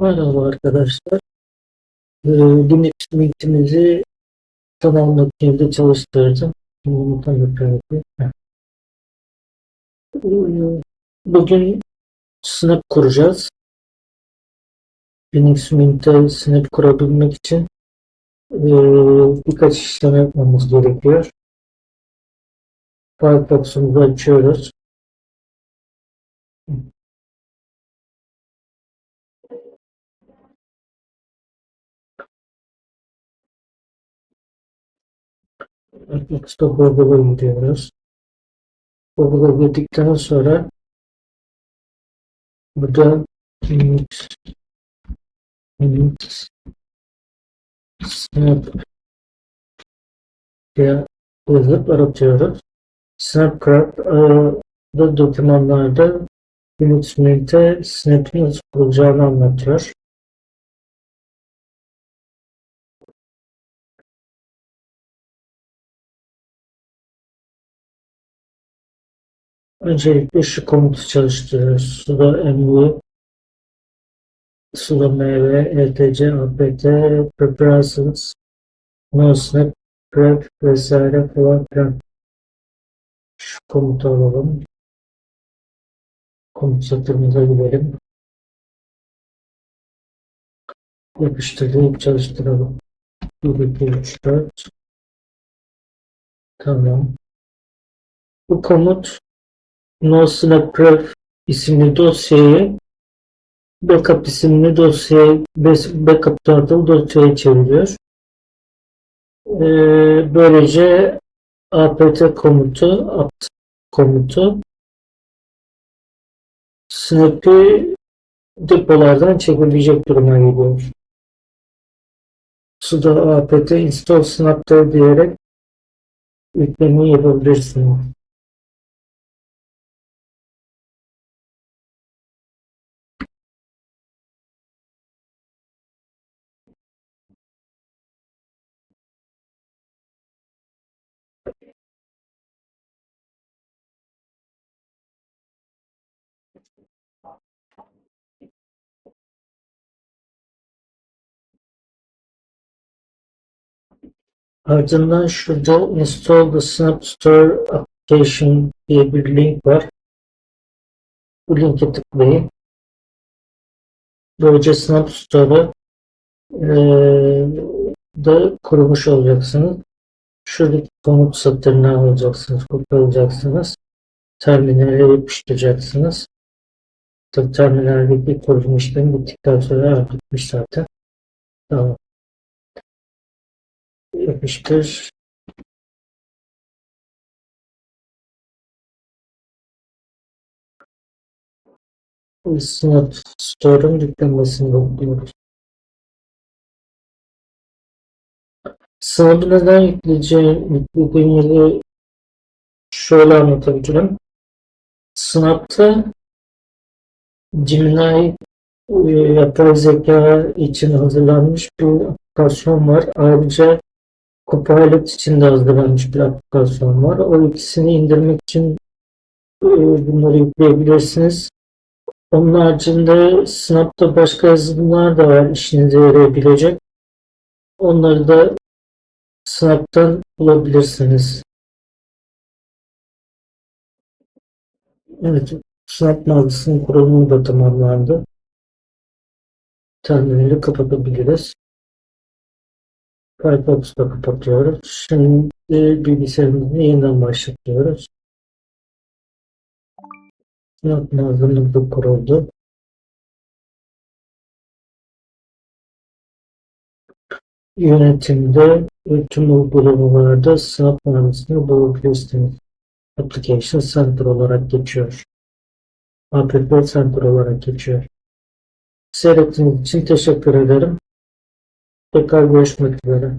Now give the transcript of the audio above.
Merhaba arkadaşlar. Ee, Linux Meet'imizi tamamladık evde çalıştırdım. Ee, Bugün Snap kuracağız. Linux Mint'e Snap kurabilmek için ee, birkaç işlem yapmamız gerekiyor. Firefox'umuzu açıyoruz. Firefox'ta Google'a gidiyoruz. Google'a girdikten sonra burada Linux Linux Snap diye yazıp aratıyoruz. Snapcraft da dokümanlarda Linux Mint'e Snap'in nasıl kurulacağını anlatıyor. Öncelikle şu komutu çalıştırıyoruz. sudo mv sudo mv etc apt preparations no snap prep vesaire falan filan. Şu komutu alalım. Komut satırımıza gidelim. Yapıştırıp çalıştıralım. 1, 2, 3, 4. Tamam. Bu komut no snap prep isimli dosyayı backup isimli dosyayı backup turtle dosyaya çeviriyor. Ee, böylece apt komutu apt komutu snap'i depolardan çekebilecek duruma geliyor. sudo apt install snap'ta diyerek yüklemeyi yapabilirsiniz. Ardından şurada Install the Snap Store Application diye bir link var. Bu linke tıklayın. Böylece Snap Store'u eee, da kurmuş olacaksınız. Şuradaki komut satırını alacaksınız, kopyalayacaksınız. Terminale yapıştıracaksınız. Terminaldeki kurulum işlemi bittikten sonra bitmiş zaten. Tamam. Yapıştır. Snap Store'un yüklenmesini bekliyoruz. Snap'ı neden yükleyeceğim, yüklediğimizi şöyle anlatabilirim. Snap'ta Gemini e, yapay zeka için hazırlanmış bir aplikasyon var. Ayrıca Copilot için de hazırlanmış bir aplikasyon var. O ikisini indirmek için e, bunları yükleyebilirsiniz. Onun haricinde Snap'ta başka yazılımlar da var işinize yarayabilecek. Onları da Snap'tan bulabilirsiniz. Evet, Snap mağazasının kurulumu da tamamlandı. Terminali kapatabiliriz. Firefox'u da kapatıyoruz. Şimdi bilgisayarımızı yeniden başlatıyoruz. Mağazamız da kuruldu. Yönetimde tüm uygulamalarda Snap mağazasını bulabilirsiniz. Application Center olarak geçiyor. App Center olarak geçiyor. Seyrettiğiniz için teşekkür ederim. Tekrar görüşmek üzere.